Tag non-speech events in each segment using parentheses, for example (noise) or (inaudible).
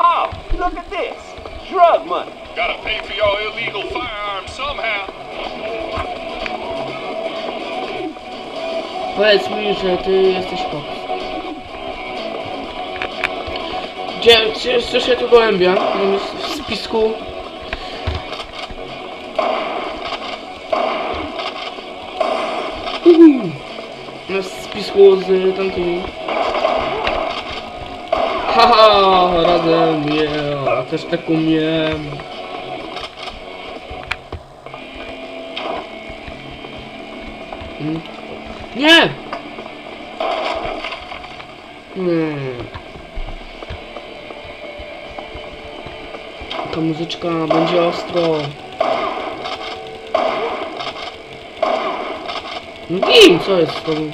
Oh, look at this. Drug money. Gotta pay for your illegal firearms somehow. Powiedz mi, że ty jesteś koks. Gdzie, gdzie słyszę tu gołębia? On jest w spisku. Uhu. Na spisku z tamtymi. Haha, razem, yeah, też tak umiem. Nie! Hmm. Taka muzyczka będzie ostro. No Gin, co jest z tobą?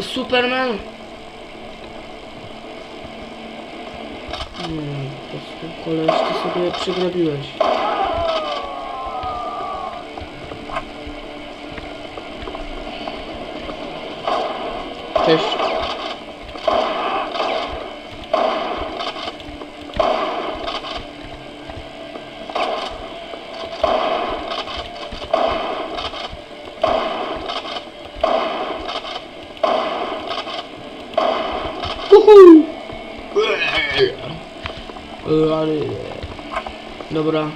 Superman? Hmm, po prostu koleś, ty sobie przygrabiłeś. Cześć. Ale... Dobra.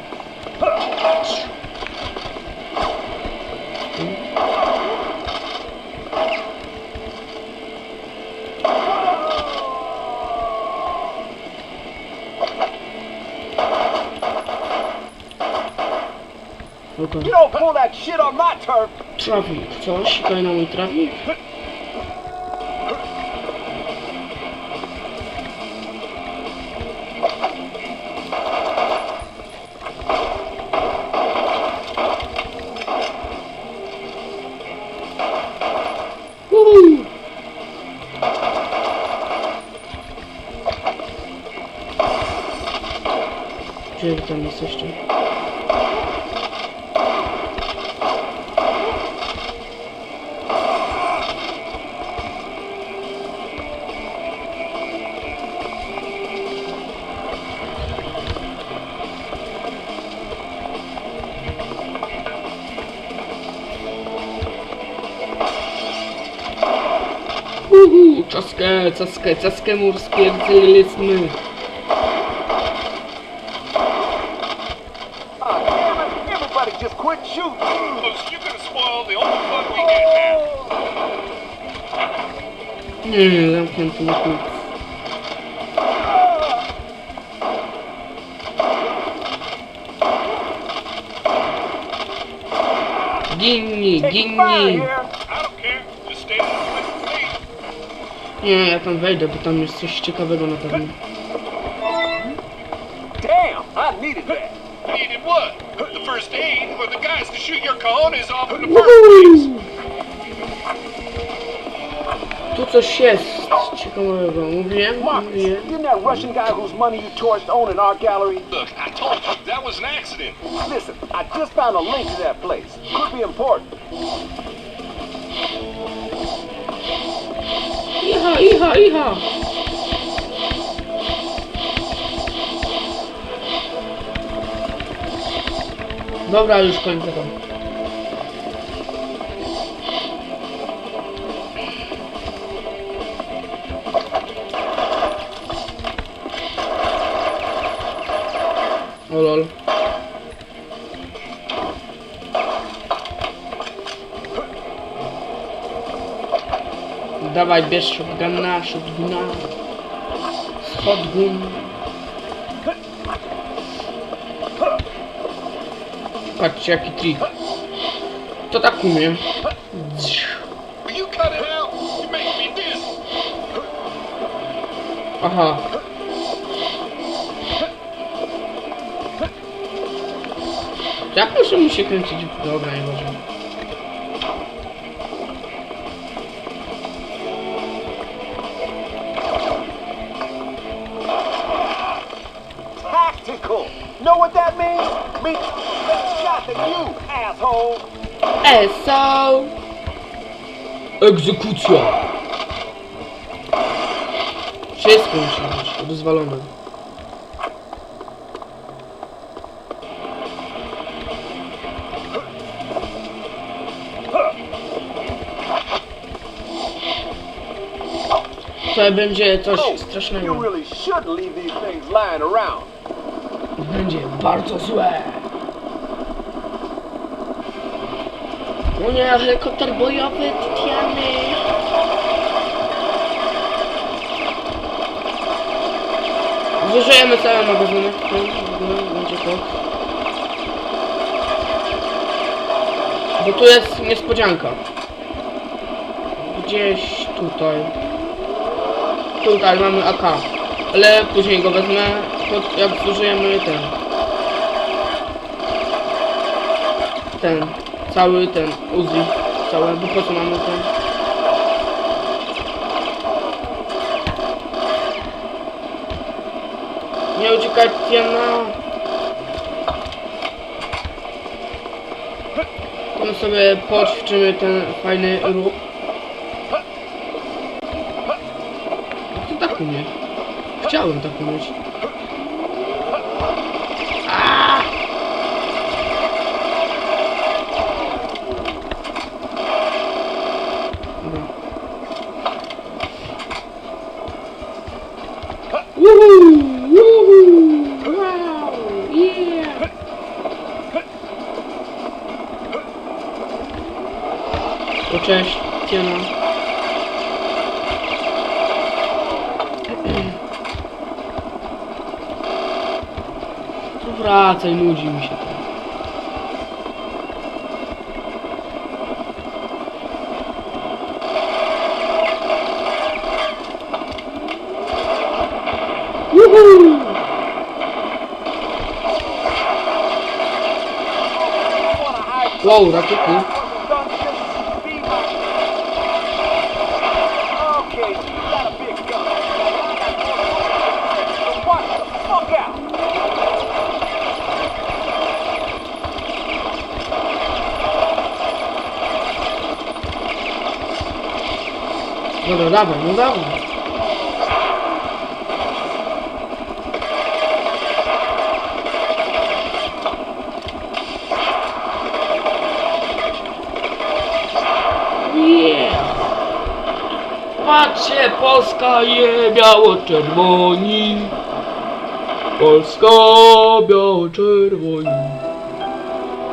Okej. You don't pull that shit on my turf. Co? Sikaj na mój trafik? (laughs) Gdzie wy tam jesteście? Uhu, czaskę, czaskę, czaskę mu rozpierdzieliliśmy. Look, you're gonna spoil the only fun we get now. Nie, zamknięty na klucz. Ginni, Taking fire ginni. here. I don't care. Just stay in the with me. Nie, ja tam wejdę, bo tam jest coś ciekawego na pewno. Damn, I needed that. Needed what? The first aid or the guys to shoot your cojones off in the first place? Woohoo! Tu coś jest ciekawego, mówiłem, Marcus, mówiłem. didn't that Russian guy whose money you torched own an art gallery? Look, I told you that was an accident. Listen, I just found a link to that place. Could be important. Icha, icha, icha! Dobra, już kończę to. O lol. Dawaj, bierz shotguna, shotguna. Shotgun. Patrzcie, jaki trik. To tak umiem. Me. Aha. Jak muszę mu się kręcić? Dobra, nie może. Tactical. Know what that means? Means ESO! Egzekucja! Wszystko musi być. rozwalone. Tutaj będzie coś Oh, strasznego. Będzie bardzo złe. O nie, helikopter bojowy, Titiany. Zużyjemy cały magazynek. W ogóle będzie to. Bo tu jest niespodzianka. Gdzieś tutaj. Tutaj mamy AK. Ale później go wezmę, jak zużyjemy ten. Ten. Cały ten Uzi. Cały, bo po co mamy ten? Nie uciekać, Tiana! Tam sobie poćwiczymy ten fajny ruch. To tak umie? Chciałem tak umieć. O cześć, Tiana. Wracaj, nudzi mi się to. Wow, rakiety. Dobra, dawaj, no dawaj. Patrzcie, Polska je biało-czerwoni. Polska biało-czerwoni.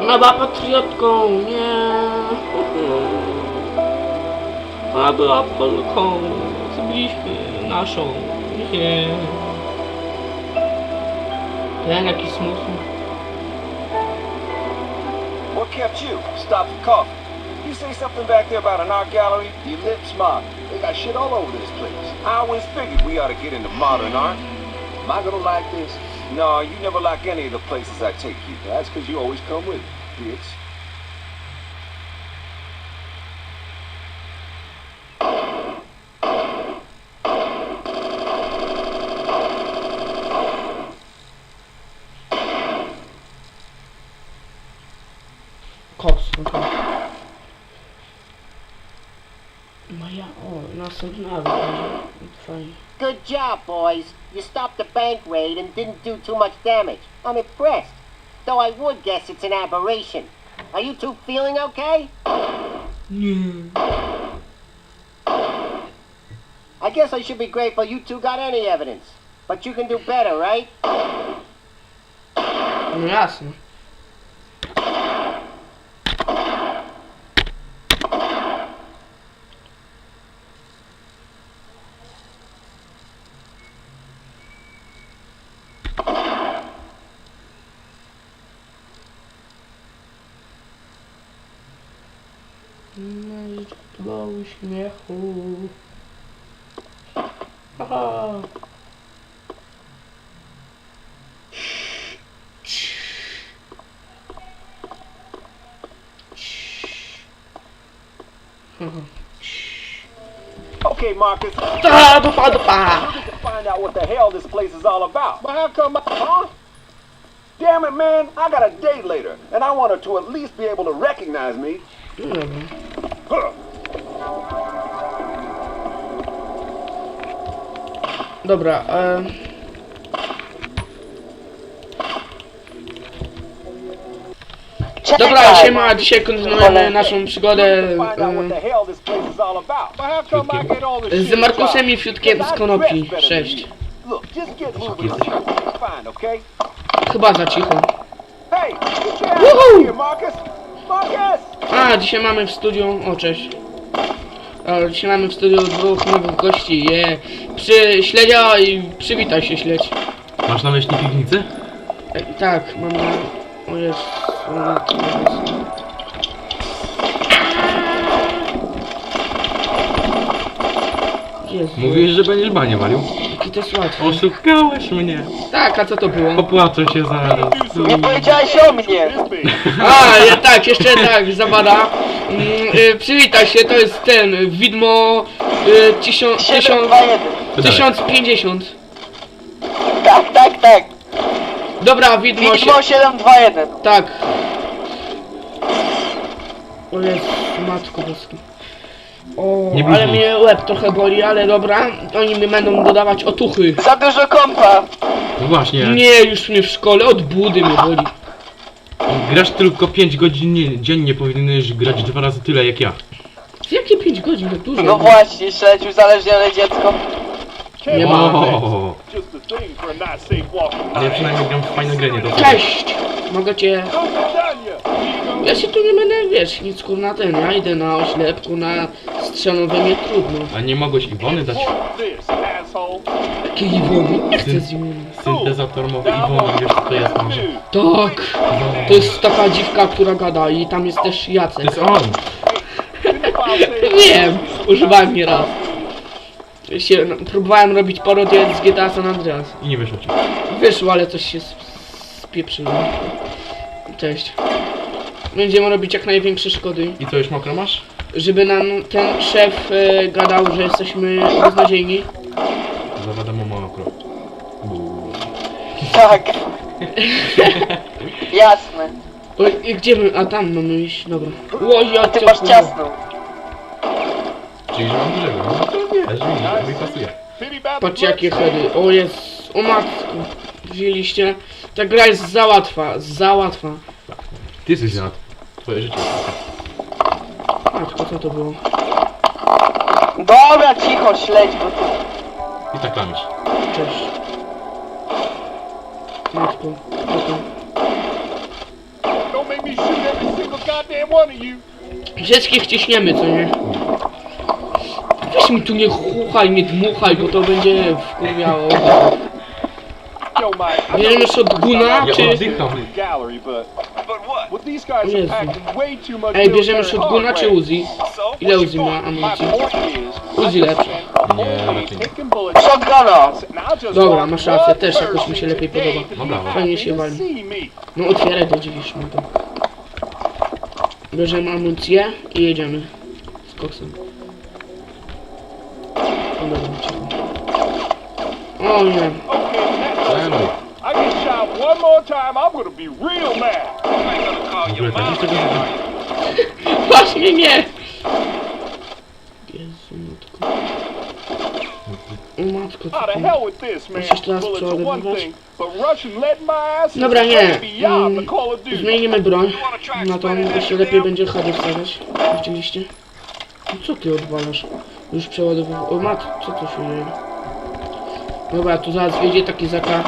Ona była patriotką, nie. What kept you? Stop the coffee. You say something back there about an art gallery? You lip smart. They got shit all over this place. I always figured we ought to get into modern art. Am I gonna like this? No, you never like any of the places I take you. That's because you always come with me, bitch. Job, boys. You stopped the bank raid and didn't do too much damage. I'm impressed. Though I would guess it's an aberration. Are you two feeling okay? Nie. I guess I should be grateful you two got any evidence. But you can do better, right? No jasne. Na do uśmiechu. Haha. Okay, Marcus, Ta, dupa, dupa. to find out what the hell this place is all about. But how come, I, huh? Damn it, man, I got a date later, and I want her to at least be able to recognize me. No dobra. E... Dobra, siema, dzisiaj kontynuujemy naszą przygodę e, z Markusem i? Fiutkiem z Konopi 6. Look, just get moving. Fine, okay? Chyba za cicho. Woohoo! A, dzisiaj mamy w studiu... O, cześć. A, dzisiaj mamy w studiu dwóch nowych gości, je. Przy śledzia i przywitaj się śledź. Masz na myśli piwnicę? E, tak, mam na... O jest... Jezu, Mówiłeś, że będziesz banie walił. jaki to jest łatwy. Oszukałeś mnie. Tak, a co to było? Popłaczę się zaraz. Nie powiedziałeś o mnie! A, je, tak, jeszcze tak, zabada. Mm, y, przywitaj się, to jest ten, widmo y, tysiąc, tysiąc, 721. tysiąc pięćdziesiąt. Tak, tak, tak. Dobra, widmo się, Widmo 721. tak. O jest, matko boska. O, Nie ale mnie łeb trochę boli, ale dobra, oni mi będą dodawać otuchy. Za dużo kompa. No właśnie, Nie, już mnie w szkole od budy mnie boli. Grasz tylko 5 godzin nie- dziennie, powinieneś grać dwa razy tyle jak ja. Jakie 5 godzin, to dużo. No właśnie, śledź uzależnione dziecko. Nie ma. O, Just a thing for a not safe walking. ale ja przynajmniej gram w fajne grę, nie to? Cześć! Mogę cię... Ja się tu nie będę, wiesz, nic kurna ten, ja idę na oślepku, na strzelowe mnie trudno. A nie mogłeś Iwony dać? This, asshole. Jakie Iwony? Nie chcę z Iwony. Syntezator mowy Iwona, wiesz co to jest może? Tak! To jest taka dziwka, która gada i tam jest też To Jacek. jest on! Wiem, używałem nie raz. Się, no, próbowałem robić parodię z GTA San Andreas. I nie wyszło ci. Wyszło, ale coś się s- spieprzyło. Cześć. Będziemy robić jak największe szkody. I co, już mokro masz? Żeby nam ten szef e, gadał, że jesteśmy beznadziejni. Tak. (laughs) Jasne. Oj, i gdzie my? A tam mamy iść, dobra. Oj, ja Ty cię masz kurwa. ciasną. Czyli, że mam dużego. No to wiesz, widzisz, mi pasuje. About the Patrzcie jakie hedy. O jest, o matko. Wzięliście. Ta gra jest za łatwa, za łatwa. Ty jesteś za twoje życie. Matko, co to było? Dobra, cicho, śledź, bo tu... I tak lamisz. Cześć. You. Wszystkich ciśniemy, co nie? Weź mi tu nie chuchaj, nie dmuchaj, bo to będzie wkurwiało. Mike. I Bierzemy shotguna, Ja czy... Jezu. Ej, bierzemy military shotguna czy hardware. Uzi? Ile Uzi ma amunicji? Uzi lepsze. Nie, lepiej nie. Shotguna. Dobra, masz rację, też jakoś mi się lepiej podoba. be Fajnie się wali. No otwieraj to dziwisz mi to. Bierzemy amunicję i jedziemy. Z koksem. O dobra, cicho. O nie. Okay, next. Celuj. I get shot one more time, I'm gonna be real mad. W ogóle tak jeszcze (laughs) Właśnie nie! Jezu, matko. O matko, co to? Musisz teraz przeładowywać? Dobra, nie. Mm. Zmienimy broń. Na to jeszcze lepiej będzie HD wstawiać. Oczywiście. No co ty odwalasz? Już przeładowywał. O mat, co to się dzieje? Dobra, tu zaraz wyjdzie taki zaka